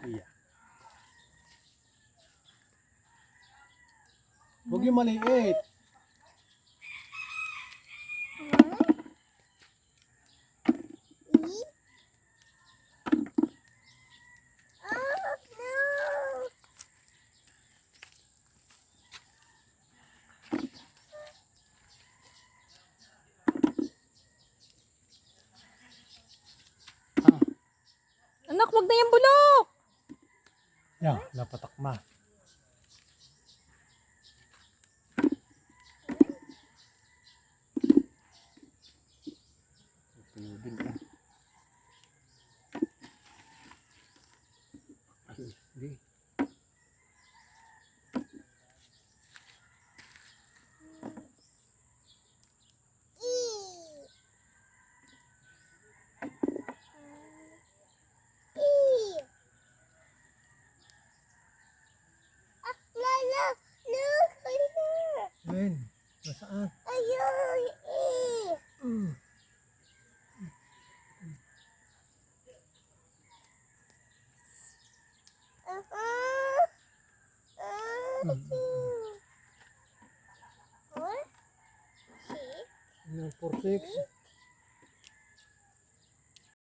Iya. Huwag yung maliit. Anak, wag na yung yan, napatakma. Tubig ah. Ay, hindi. Ayun, nasaan? Mm. Yung 4-6.